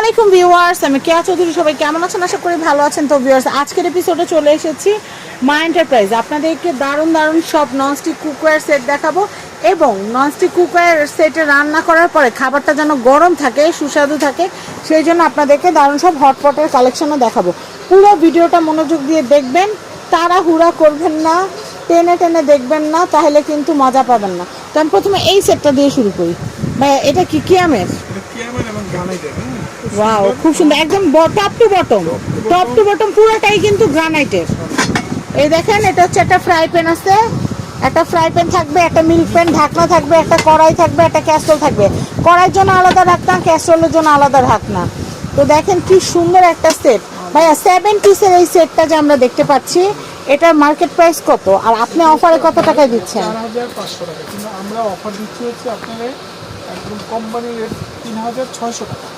আলাইকুম ভিউয়ার্স, আমি কেয়া চৌধুরী, সবাই কেমন আছেন? আশা করি ভালো আছেন। তো ভিউয়ার্স, আজকের এপিসোডে চলে এসেছি মা এন্টারপ্রাইজ আপনাদেরকে দারুণ দারুণ সব ননস্টিক কুকওয়্যার সেট দেখাবো এবং ননস্টিক কুকওয়্যার সেটে রান্না করার পরে খাবারটা যেন গরম থাকে, সুস্বাদু থাকে, সেই জন্য আপনাদেরকে দারুণ সব হটপটের কালেকশনও দেখাবো। পুরো ভিডিওটা মনোযোগ দিয়ে দেখবেন, তাড়াহুড়া করবেন না, টেনে টেনে দেখবেন না, তাহলে কিন্তু মজা পাবেন না। তো আমি প্রথমে এই সেটটা দিয়ে শুরু করি। ভাই এটা কি কিয়ামের? কিয়ামের এবং ওয়াও খুব সুন্দর একদম top to bottom top to bottom পুরোটাই কিন্তু গ্রানাইটের এই দেখেন এটা হচ্ছে একটা ফ্রাই প্যান আছে। একটা ফ্রাই প্যান থাকবে একটা মিল্ক প্যান ঢাকনা থাকবে একটা কড়াই থাকবে একটা ক্যাস্ট্রল থাকবে। কড়াইয়ের জন্য আলাদা ঢাকনা ক্যাস্ট্রলের জন্য আলাদা ঢাকনা। তো দেখেন কি সুন্দর একটা সেট ভাইয়া সেভেন পিসের এই সেটটা যে আমরা দেখতে পাচ্ছি এটার মার্কেট প্রাইস কত? আর আপনি অফারে কত টাকায় দিচ্ছেন? 4,500 টাকা। কিন্তু আমরা অফার দিচ্ছি হচ্ছে আপনাদের একদম কোম্পানি রেট তিন হাজার ছয়শো টাকা।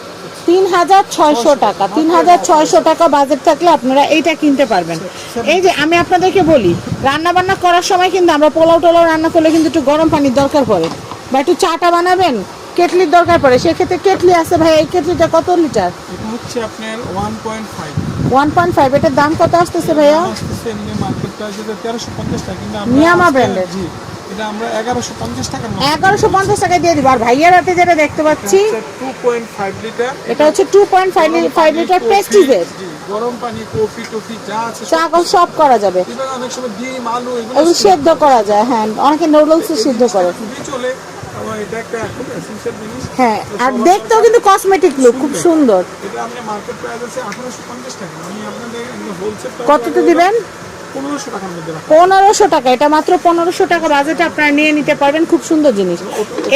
তিন হাজার ছয়শো। টাকা। তিন হাজার ছয়শো টাকা বাজেট থাকলে আপনারা এইটা কিনতে পারবেন। এই যে আমি আপনাদেরকে বলি রান্না বান্না করার সময় কিন্তু আমরা পোলাও টোলাও রান্না করলে কিন্তু একটু গরম পানির দরকার পড়ে। বা একটু চাটা বানাবেন কেটলির দরকার পড়ে। সেক্ষেত্রে কেটলি আছে ভাই এই কেটলিটা কত লিটার? হচ্ছে আপনার one point five one point five এটার দাম কত আসতেছে ভাইয়া? মার্কেট প্রাইস এটা টাকা টাকায় দিয়ে দিব। আর ভাইয়ার হাতে যেটা দেখতে পাচ্ছি লিটার এটা হচ্ছে লিটার গরম পানি কফি টফি যা আছে সব করা যাবে। even অনেক সময় ডিম আলু এগুলো এগুলো করা যায় হ্যাঁ। অনেকে নুডলস সিদ্ধ করে। চলে। হ্যাঁ আর দেখতেও কিন্তু কসমেটিক লুক খুব সুন্দর। কততে দিবেন? পনেরোশো টাকা এটা মাত্র পনেরোশো টাকা বাজেটে আপনারা নিয়ে নিতে পারবেন খুব সুন্দর জিনিস।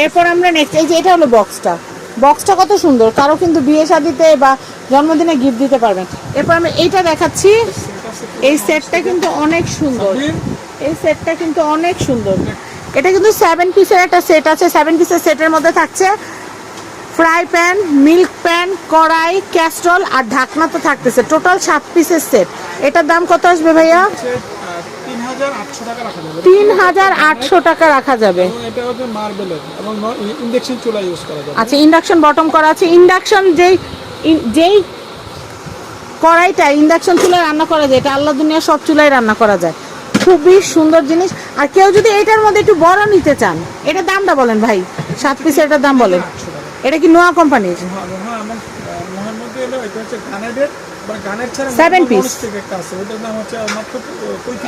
এরপর আমরা নেক্সট এই যে এটা হলো বক্সটা বক্সটা কত সুন্দর কারও কিন্তু বিয়ে শাদিতে বা জন্মদিনে গিফট দিতে পারবেন। এরপর আমি এইটা দেখাচ্ছি এই সেটটা কিন্তু অনেক সুন্দর। এই সেটটা কিন্তু অনেক সুন্দর। এটা কিন্তু সেভেন পিসের একটা সেট আছে সেভেন পিসের সেটের মধ্যে থাকছে ফ্রাই প্যান মিল্ক প্যান কড়াই ক্যাস্ট্রল আর ঢাকনা তো থাকতেছে। টোটাল সাত পিসের সেট এটার দাম কত আসবে ভাইয়া? তিন হাজার আটশো টাকা রাখা যাবে। এটা আচ্ছা ইন্ডাকশন বটম করা আছে। ইন্ডাকশন যেই যেই কড়াইটা ইন্ডাকশন চুলায় রান্না করা যায় এটা আল্লাহ দুনিয়া সব চুলায় রান্না করা যায়। খুবই সুন্দর জিনিস। আর কেউ যদি এটার মধ্যে একটু বড় নিতে চান এটার দামটা বলেন ভাই। সাত পিসের এটার দাম বলেন। এটা কি নোয়া কোম্পানির? Non-stick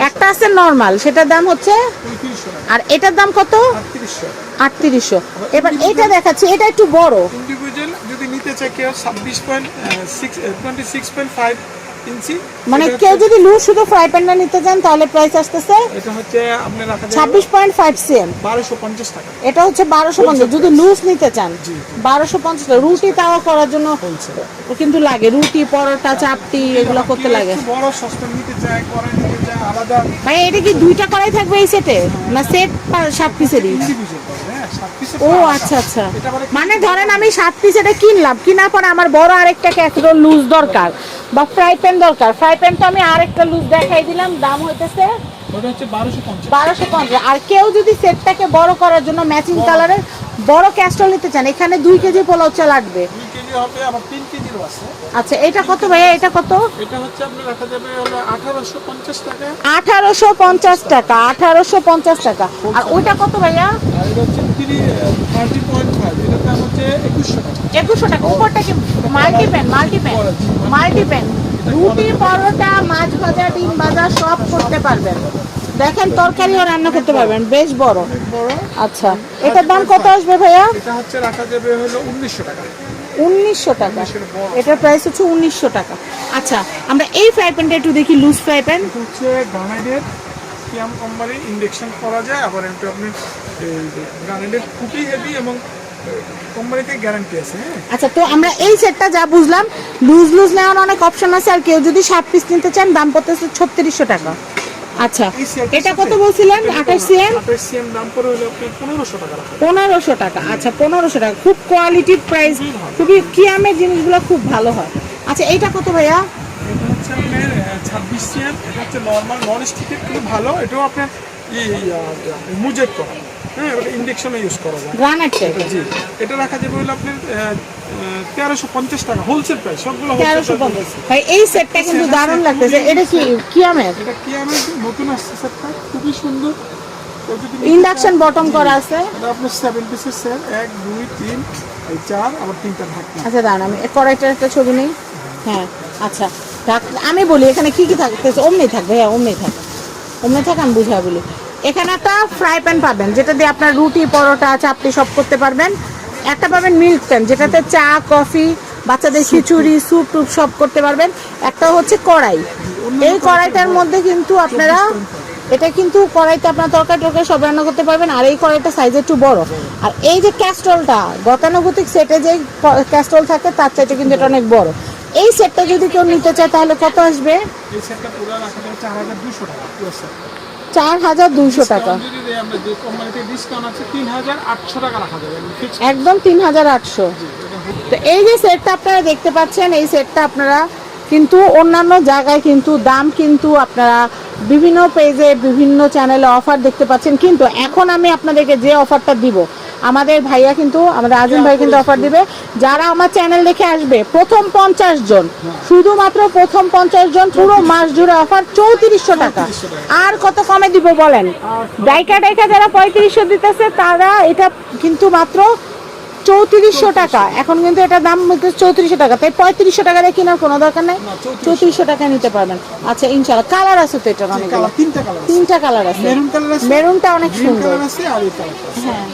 একটা আছে নর্মাল সেটার দাম হচ্ছে আর এটার দাম কত? আটত্রিশশো এবার এটা দেখাচ্ছি এটা একটু বড়। যদি নিতে চায় কেউ ছাব্বিশ point six twenty six point five inch মানে কেউ যদি লুজ শুধু ফ্রাই প্যানটা নিতে চান তাহলে প্রাইস আসতেছে এটা হচ্ছে আপনি রাখা ছাব্বিশ পয়েন্ট ফাইভ সিএম বারোশো পঞ্চাশ টাকা। এটা হচ্ছে বারোশো পঞ্চাশ। যদি লুজ নিতে চান। বারোশো পঞ্চাশ রুটি তাওয়া করার জন্য কিন্তু লাগে। রুটি পরোটা চাপটি এগুলো করতে লাগে। বড় সস্তা নিতে চায় কড়াই নিতে চায় আলাদা। ভাই এটা কি দুইটা করাই থাকবে এই সেটে না সেট সাত পিসেরই হ্যাঁ ও আচ্ছা আচ্ছা। মানে ধরেন আমি সাত পিস এটা কিনলাম কিনার পরে আমার বড় আরেকটা ক্যাসেরোল লুজ দরকার। বা ফ্রাই প্যান দরকার। ফ্রাই প্যান তো আমি আরেকটা লুজ দেখাই দিলাম দাম হইতেছে বারোশো হচ্ছে আর কেউ যদি সেটটাকে বড় করার জন্য ম্যাচিং কালারের বড় ক্যাস্টল নিতে চান এখানে দুই কেজি পোলাও চাল লাগবে। আচ্ছা এটা কত ভাইয়া? এটা কত? আঠারোশো পঞ্চাশ টাকা। আঠারোশো পঞ্চাশ টাকা আর ওইটা কত ভাইয়া? হচ্ছে একুশশো টাকা। একুশশো টাকা উপরটা কি multi pan multi pan multi pan রুটি পরোটা মাছ ভাজা ডিম ভাজা সব করতে পারবেন। দেখেন তরকারিও রান্না করতে পারবেন বেশ বড়। বড় আচ্ছা এটার দাম কত আসবে ভাইয়া? এটা হচ্ছে রাখা যাবে হলো উনিশশো টাকা। উনিশশো টাকা। এটার প্রাইস হচ্ছে উনিশশো টাকা। আচ্ছা আমরা এই ফ্রাই প্যানটা একটু দেখি লুজ ফ্রাই প্যান হচ্ছে গ্রানাইডের কিয়াম কোম্পানি ইন্ডেকশন করা যায় আবার একটু আপনি গ্রানাইডের খুবই হেভি এবং কোম্পানিতে গ্যারান্টি আছে হ্যাঁ? আচ্ছা তো আমরা এই সেটটা যা বুঝলাম লুজ লুজ নেওয়ার অনেক অপশন আছে আর কেউ যদি সাত পিস নিতে চান দাম পড়তেছে ছত্রিশশো টাকা। আচ্ছা এটা কত বলছিলেন? আঠাশ সিএম সিএম দাম পড়ে হলো পনেরোশো টাকা পনেরোশো টাকা আচ্ছা পনেরোশো টাকা। খুব কোয়ালিটি প্রাইস খুবই কিয়ামের জিনিসগুলো খুব ভালো হয়। আচ্ছা এইটা কত ভাইয়া? এটা হচ্ছে আপনার ছাব্বিশ সিএম এটা হচ্ছে নর্মাল নন স্টিকের খুব ভালো। এটাও আপনার মুজেট করা হ্যাঁ ওটা ইন্ডেকশনে ইউজ করা যায়। গ্রানাইট জি। এটা রাখা যাবে হলো আপনার তেরোশো পঞ্চাশ টাকা হোলসেল প্রাইস সবগুলো তেরোশো পঞ্চাশ। ভাই এই সেটটা কিন্তু দারুণ লাগতেছে। এটা কি কি আমের এটা কি আমার নতুন আসছে সেটটা খুবই সুন্দর। ইন্ডাকশন বটম করা আছে। এটা আপনার সেভেন পিসের সেট এক দুই তিন এই চার আবার তিনটা ঢাকনা। আচ্ছা দাঁড়ান আমি কড়াইটার একটা ছবি নেই। হ্যাঁ আচ্ছা আমি বলি এখানে কি কি থাকতেছে? অমনি থাকবে হ্যাঁ অমনি থাক। অমনি থাক আমি বুঝা বলি। এখানে একটা ফ্রাই প্যান পাবেন যেটা দিয়ে আপনার রুটি পরোটা চাপটি সব করতে পারবেন। একটা পাবেন মিল্ক প্যান যেটাতে চা কফি বাচ্চাদের খিচুড়ি স্যুপ টুপ সব করতে পারবেন। একটা হচ্ছে কড়াই। এই কড়াইটার মধ্যে কিন্তু আপনারা এটা কিন্তু কড়াইতে আপনার তরকারি টরকারি সব রান্না করতে পারবেন আর এই কড়াইটা সাইজ একটু বড়। আর এই যে ক্যাস্ট্রলটা গতানুগতিক সেটে যে ক্যাস্ট্রল থাকে তার চাইতে কিন্তু এটা অনেক বড়। এই সেটটা যদি কেউ নিতে চায় তাহলে কত আসবে? এই সেটটা পুরো টাকা। চার হাজার দুইশো টাকা। একদম তিন হাজার আটশো। তো এই যে সেটটা আপনারা দেখতে পাচ্ছেন এই সেটটা আপনারা কিন্তু অন্যান্য জায়গায় কিন্তু দাম কিন্তু আপনারা বিভিন্ন পেজে বিভিন্ন চ্যানেলে অফার দেখতে পাচ্ছেন। কিন্তু এখন আমি আপনাদেরকে যে অফারটা দিব আমাদের ভাইয়া কিন্তু আমাদের আজিম ভাই কিন্তু অফার দিবে। যারা আমার চ্যানেল দেখে আসবে প্রথম পঞ্চাশ জন শুধুমাত্র প্রথম পঞ্চাশ জন পুরো মাস জুড়ে অফার চৌত্রিশশো টাকা। আর কত কমে দিব বলেন? ডাইকা ডাইকা যারা পঁয়ত্রিশশো দিতেছে তারা এটা কিন্তু মাত্র চৌত্রিশশো টাকা। এখন কিন্তু এটার দাম চৌত্রিশশো টাকা। তাই পঁয়ত্রিশশো টাকা দিয়ে কেনার কোনো দরকার নেই। চৌত্রিশশো। টাকা নিতে পারবেন। আচ্ছা ইনশাল্লাহ কালার আছে তো এটা অনেক তিনটা কালার। আছে। মেরুনটা অনেক সুন্দর। হ্যাঁ।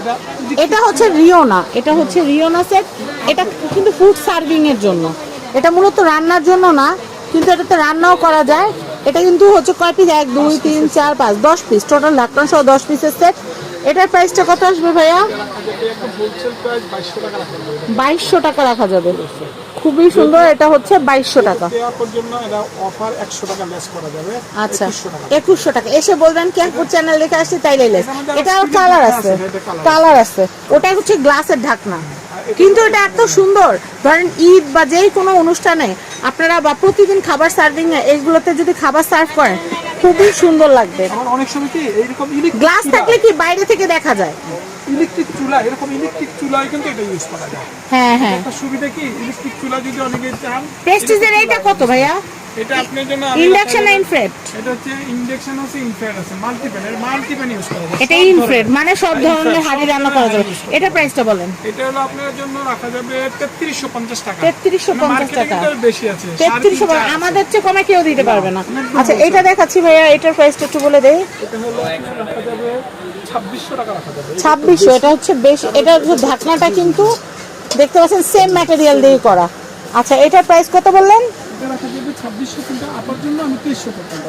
এটা এটা হচ্ছে রিওনা এটা হচ্ছে রিওনা সেট এটা কিন্তু ফুড সার্ভিং এর জন্য। এটা মূলত রান্নার জন্য না কিন্তু এটাতে রান্নাও করা যায়। এটা কিন্তু হচ্ছে কয় পিস এক দুই তিন চার পাঁচ দশ পিস টোটাল ঢাকনা সহ দশ পিসের সেট এটার প্রাইসটা কত আসবে ভাইয়া? বাইশশো টাকা রাখা যাবে। খুবই সুন্দর, এটা হচ্ছে বাইশশো টাকা। এটা আচ্ছা একুশশো টাকা। এসে বলবেন ক্যাম্পুর চ্যানেল দেখে আসছি তাই লেস এটাও কালার আছে কালার আছে। ওটা হচ্ছে গ্লাসের ঢাকনা। কিন্তু এটা এত সুন্দর। ধরেন ঈদ বা যেই কোনো অনুষ্ঠানে আপনারা বা প্রতিদিন খাবার সার্ভিং এ এইগুলোতে যদি খাবার সার্ভ করেন খুবই সুন্দর লাগবে। অনেক সময় কি এইরকম ইলেকট্রিক গ্লাস থাকলে কি বাইরে থেকে দেখা যায়? ইলেকট্রিক চুলা এরকম ইলেকট্রিক চুলায় কিন্তু এটা ইউজ করা যায়। হ্যাঁ হ্যাঁ। একটা সুবিধা কি? ইলেকট্রিক চুলা যদি অনেকে চান প্রেস্টিজের এইটা কত ভাইয়া? এটা আপনার জন্য ইন্ডাকশন ইনফ্রেড এটা হচ্ছে ইন্ডাকশন আছে ইনফ্রারেড আছে মাল্টিপ্যান এর মাল্টিপ্যান ইউজ করা যায় এটা ইনফ্রেড। মানে সব ধরনের হাড়ি রান্না করা যাবে। এটা প্রাইসটা বলেন। এটা হলো আপনার জন্য রাখা যাবে তেত্রিশশো পঞ্চাশ টাকা। 3350 মার্কেটে টাকা। বেশি আছে আমাদের চেয়ে কমে কেউ দিতে পারবে না। আচ্ছা এটা দেখাচ্ছি ভাইয়া এটার প্রাইসটা একটু বলে দেই। এটা হলো রাখা যাবে ছাব্বিশশো টাকা রাখা যাবে। ছাব্বিশশো এটা হচ্ছে বেশ এটা ঢাকনাটা কিন্তু দেখতে পাচ্ছেন সেম ম্যাটেরিয়াল দিয়ে করা। আচ্ছা এটার প্রাইস কত বললেন?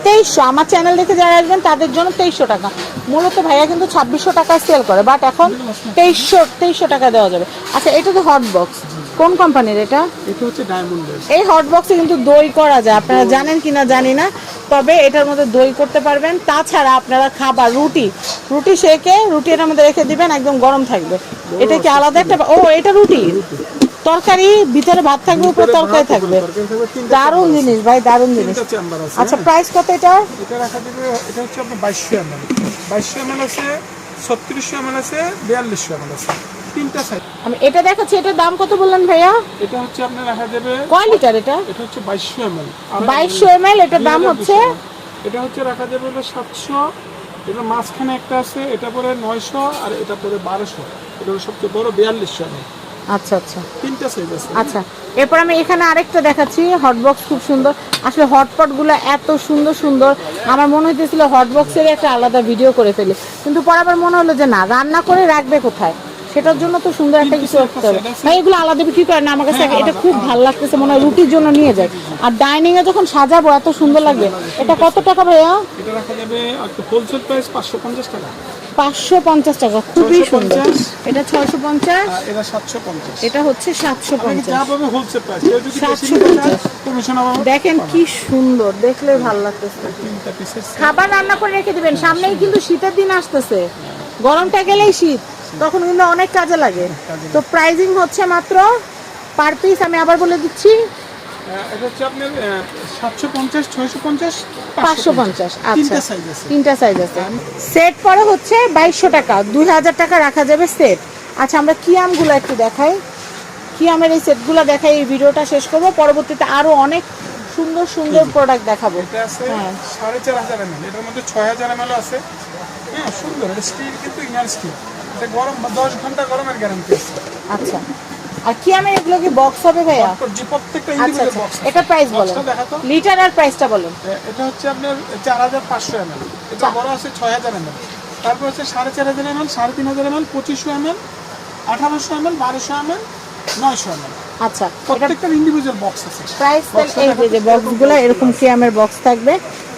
তেইশশো আমার চ্যানেল দেখে যারা আসবেন তাদের জন্য তেইশশো টাকা। মূলত ভাইয়া কিন্তু ছাব্বিশশো টাকায় সেল করে বাট এখন তেইশশো তেইশশো টাকা দেওয়া যাবে। আচ্ছা এটা তো হট বক্স কোন কোম্পানির এটা? এটা হচ্ছে ডায়মন্ডের এই হট বক্সে কিন্তু দই করা যায়। আপনারা জানেন কিনা জানি না তবে এটার মধ্যে দই করতে পারবেন। তাছাড়া আপনারা খাবার রুটি। রুটি সেকে রুটি এটার মধ্যে রেখে দিবেন একদম গরম থাকবে। এটা কি আলাদা একটা ও এটা রুটি। তরকারি ভিতরে ভাত থাকবে উপরে তরকারি থাকবে। দারুণ জিনিস ভাই দারুণ জিনিস। আচ্ছা প্রাইস কত এটা এটা রাখা যাবে এটা হচ্ছে আপনার বাইশশো এমএল। বাইশশো এমএল আছে ছত্রিশশো আছে বিয়াল্লিশশো এমএল আছে। তিনটা সাইজ আমি এটা দেখাচ্ছি এটার দাম কত বললেন ভাইয়া? এটা হচ্ছে আপনার রাখা যাবে কয় লিটার এটা? এটা হচ্ছে বাইশশো এমএল। বাইশশো এম এল এটার দাম হচ্ছে? এটা হচ্ছে রাখা যাবে হলো সাতশো। এটা মাঝখানে একটা আছে এটা পরে নয়শো আর এটা পরে বারোশো। এটা সবচেয়ে বড় বিয়াল্লিশশো এমএল। আচ্ছা আচ্ছা। তিনটা সাইজ আছে। আচ্ছা এরপর আমি এখানে আরেকটা দেখাচ্ছি হটবক্স খুব সুন্দর। আসলে হটপটগুলো এত সুন্দর সুন্দর আমার মনে হইতেছিল হটবক্সের একটা আলাদা ভিডিও করে ফেলি। কিন্তু পরে আবার মনে হলো যে না রান্না করে রাখবে কোথায়? সেটার জন্য তো সুন্দর একটা কিছু রাখতে হবে। ভাই এগুলো আলাদা বিক্রি করে না আমার কাছে এটা খুব ভালো লাগতেছে মনে হয় রুটির জন্য নিয়ে যায়। আর ডাইনিং এ যখন সাজাবো এত সুন্দর লাগবে। এটা কত টাকা ভাইয়া? এটা রাখা যাবে হোলসেল প্রাইস পাঁচশো পঞ্চাশ টাকা। পাঁচশো পঞ্চাশ টাকা। খুবই সুন্দর। এটা ছয়শো পঞ্চাশ। এটা সাতশো পঞ্চাশ। এটা হচ্ছে সাতশো পঞ্চাশ। যা পাবে হোলসেল প্রাইস কেউ যদি বেশি 750 নিতে চায় কমিশন আবার দেখেন কি সুন্দর দেখলে ভালো লাগতেছে। খাবার রান্না করে রেখে দিবেন। সামনেই কিন্তু শীতের দিন আসতেছে। গরমটা গেলেই শীত। তখন কিন্তু অনেক কাজে লাগে। তো প্রাইজিং হচ্ছে মাত্র পার পিস আমি আবার বলে দিচ্ছি এটা হচ্ছে আপনার সাতশো পঞ্চাশ ছয়শো পঞ্চাশ পাঁচশো পঞ্চাশ। আচ্ছা। তিনটা সাইজ আছে। তিনটা সাইজ আছে। সেট পরে হচ্ছে বাইশশো টাকা দুই হাজার টাকা রাখা যাবে সেট আচ্ছা আমরা কি আমগুলো একটু দেখাই? কি আমের এই সেটগুলো দেখাই? এই ভিডিওটা শেষ করব। পরবর্তীতে আরও অনেক সুন্দর সুন্দর প্রোডাক্ট দেখাবো। এটা আছে হ্যাঁ। এমএল এটার মধ্যে এমএল আছে। হ্যাঁ সুন্দর। স্টিল কিন্তু ইনার স্টিল এটা গরম বা দশ ঘণ্টা গরমের গ্যারান্টি আছে। আচ্ছা। আর কি আমের এগুলো কি বক্স হবে ভাইয়া? প্রত্যেকটা আচ্ছা ইন্ডিভিজুয়াল আচ্ছা। বক্স এটা প্রাইস বলেন। লিটার আর প্রাইসটা বলেন। এটা হচ্ছে আপনার চার হাজার পাঁচশো এমএল। এটা বড় আছে ছয় হাজার এমএল। তারপর হচ্ছে সাড়ে চার হাজার এমএল সাড়ে তিন হাজার এমএল পঁচিশশো এমএল আঠারোশো এমএল বারোশো এমএল নয়শো এমএল। আচ্ছা এটা প্রত্যেকটার ইন্ডিভিজুয়াল বক্স আছে। প্রাইস এই যে যে বক্সগুলো এরকম সিয়ামের বক্স থাকবে?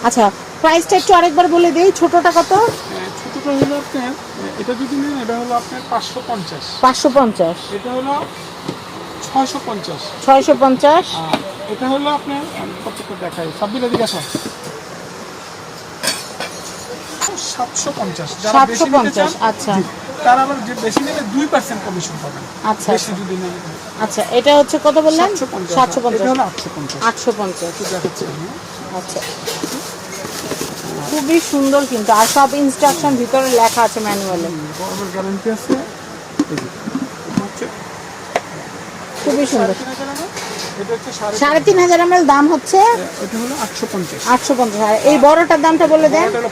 আচ্ছা প্রাইসটা একটু আরেকবার বলে দিই। ছোটটা কত? ছোটটা হলো আপনার এটা যদি নেন এটা হলো আপনার পাঁচশো পঞ্চাশ। পাঁচশো পঞ্চাশ। এটা হলো ছয়শো পঞ্চাশ। ছয়শো পঞ্চাশ। এটা হলো আপনার আমি দেখাই? সাব্বির এদিকে আসো। সাতশো পঞ্চাশ। যারা বেশি নিতে চান, আচ্ছা। তারা আবার যে বেশি নিলে দুই পার্সেন্ট কমিশন পাবেন। আচ্ছা। বেশি যদি নেন। আচ্ছা এটা হচ্ছে কত বললেন? সাতশো পঞ্চাশ। এটা হলো আটশো পঞ্চাশ। আটশো পঞ্চাশ। আচ্ছা। খুবই সুন্দর কিন্তু আর সব ইনস্ট্রাকশন ভিতরে লেখা আছে ম্যানুয়ালে গ্যারান্টি আছে। খুবই সুন্দর। সাড়ে তিন হাজার এম দাম হচ্ছে আটশো পঞ্চাশ। আর এই বড়টার দামটা বলে দেন। এমএল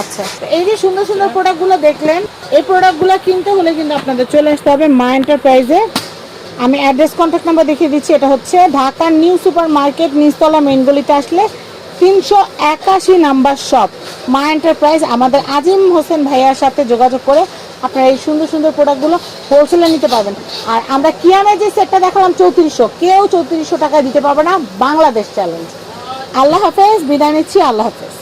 আচ্ছা এই যে সুন্দর সুন্দর প্রোডাক্টগুলো দেখলেন এই প্রোডাক্টগুলো কিনতে হলে কিন্তু আপনাদের চলে আসতে হবে মা এন্টারপ্রাইজে। আমি অ্যাড্রেস কন্ট্যাক্ট নাম্বার দেখিয়ে দিচ্ছি এটা হচ্ছে ঢাকার নিউ সুপার মার্কেট নিচতলা মেন গলিতে আসলে তিনশো একাশি নাম্বার শপ। মা এন্টারপ্রাইজ আমাদের আজিম হোসেন ভাইয়ার সাথে যোগাযোগ করে আপনারা এই সুন্দর সুন্দর প্রোডাক্টগুলো হোলসেলে নিতে পারবেন। আর আমরা কিয়ামের যে সেটটা দেখালাম চৌত্রিশশো, কেউ চৌত্রিশশো টাকা দিতে পারবে না বাংলাদেশ চ্যালেঞ্জ আল্লাহ হাফেজ, বিদায় নিচ্ছি, আল্লাহ হাফেজ।